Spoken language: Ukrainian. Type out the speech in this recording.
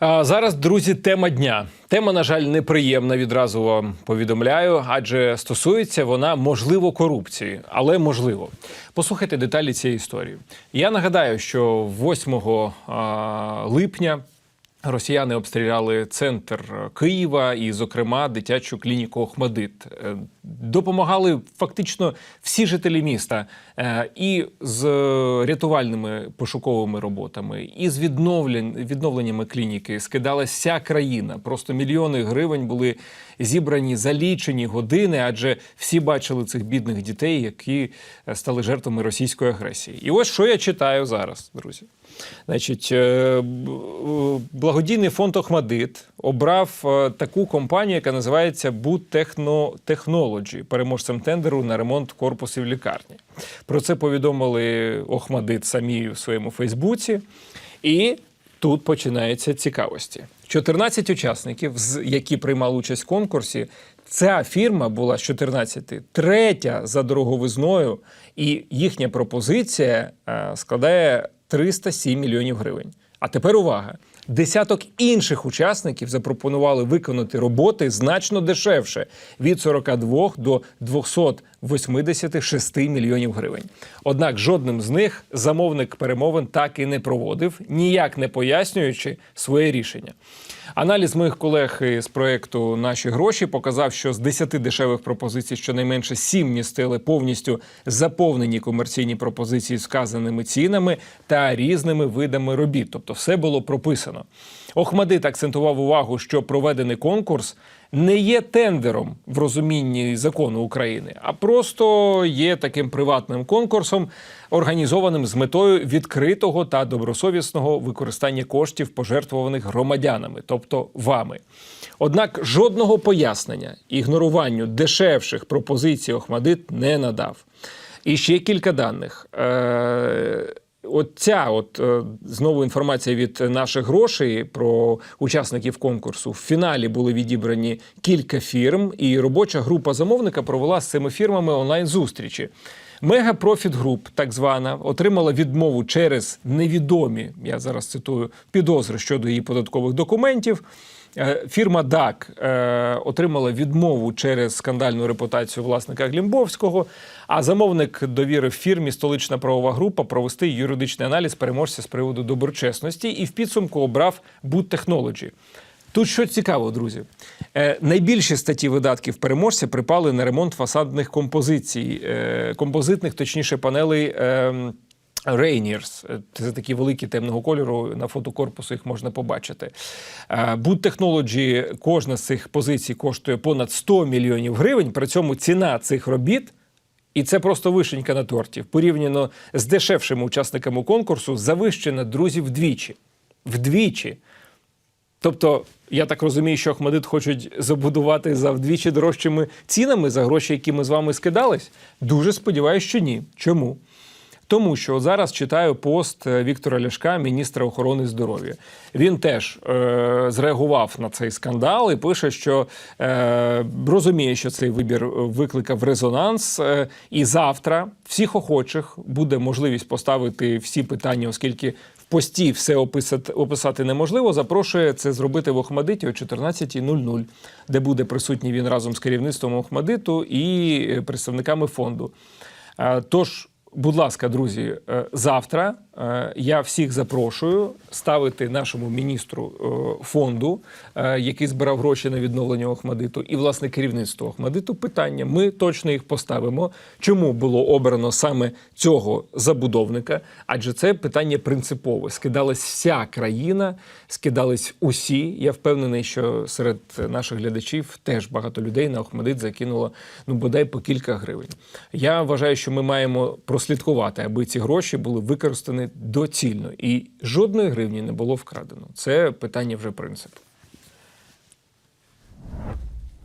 Зараз, друзі, тема дня. Тема, на жаль, неприємна. Відразу вам повідомляю, адже стосується вона можливо корупції, але можливо. Послухайте деталі цієї історії. Я нагадаю, що 8 липня. Росіяни обстріляли центр Києва і, зокрема, дитячу клініку Охмадит. Е, Допомагали фактично всі жителі міста е, і з рятувальними пошуковими роботами, і з відновленнями клініки скидалась вся країна. Просто мільйони гривень були зібрані за лічені години, адже всі бачили цих бідних дітей, які е, стали жертвами російської агресії. І ось що я читаю зараз, друзі. Значить, е, б- е, благодійний фонд Охмадит обрав е, таку компанію, яка називається Technology, переможцем тендеру на ремонт корпусів лікарні. Про це повідомили Охмадит самі в своєму Фейсбуці. І тут починається цікавості. 14 учасників, з- які приймали участь в конкурсі, ця фірма була з 14 третя за дороговизною, і їхня пропозиція е, складає 307 мільйонів гривень. А тепер увага! Десяток інших учасників запропонували виконати роботи значно дешевше від 42 до 286 мільйонів гривень. Однак жодним з них замовник перемовин так і не проводив, ніяк не пояснюючи своє рішення. Аналіз моїх колег з проекту Наші гроші показав, що з 10 дешевих пропозицій щонайменше 7 містили повністю заповнені комерційні пропозиції з вказаними цінами та різними видами робіт. Тобто, все було прописано. Охмадит акцентував увагу, що проведений конкурс не є тендером в розумінні закону України, а просто є таким приватним конкурсом, організованим з метою відкритого та добросовісного використання коштів, пожертвованих громадянами, тобто вами. Однак жодного пояснення ігноруванню дешевших пропозицій Охмадит не надав. І ще кілька даних. Е- От ця от е, знову інформація від наших грошей про учасників конкурсу. В фіналі були відібрані кілька фірм, і робоча група замовника провела з цими фірмами онлайн-зустрічі. Мега Профіт Груп, так звана, отримала відмову через невідомі, я зараз цитую, підозри щодо її податкових документів. Е, Фірма ДАК е, отримала відмову через скандальну репутацію власника Глімбовського, а замовник довірив фірмі столична правова група провести юридичний аналіз переможця з приводу доброчесності і в підсумку обрав Boot Technology. Тут що цікаво, друзі, е, найбільші статті видатків переможця припали на ремонт фасадних композицій, композитних, точніше, панелей. Е, Rainiers. Це такі великі темного кольору. На фото корпусу їх можна побачити. Е, Boot Technology, кожна з цих позицій коштує понад 100 мільйонів гривень. При цьому ціна цих робіт. І це просто вишенька на торті. Порівняно з дешевшими учасниками конкурсу, завищена друзі вдвічі. Вдвічі. Тобто, я так розумію, що Ахмадит хочуть забудувати за вдвічі дорожчими цінами за гроші, які ми з вами скидались. Дуже сподіваюся, що ні. Чому? Тому що зараз читаю пост е, Віктора Ляшка, міністра охорони здоров'я. Він теж е, зреагував на цей скандал і пише, що е, розуміє, що цей вибір викликав резонанс. Е, і завтра всіх охочих буде можливість поставити всі питання, оскільки в пості все описати, описати неможливо. Запрошує це зробити в Охмадиті о 14.00, де буде присутній він разом з керівництвом Охмадиту і е, представниками фонду. Е, Тож, будь ласка, друзі, е, завтра я всіх запрошую ставити нашому міністру е, фонду, е, який збирав гроші на відновлення Охмадиту, і власне керівництво Охмадиту. Питання ми точно їх поставимо. Чому було обрано саме цього забудовника? Адже це питання принципове. Скидалась вся країна, скидались усі. Я впевнений, що серед наших глядачів теж багато людей на Охмадит закинуло ну бодай по кілька гривень. Я вважаю, що ми маємо прослідкувати, аби ці гроші були використані доцільно, і жодної гривні не було вкрадено. Це питання вже принципу.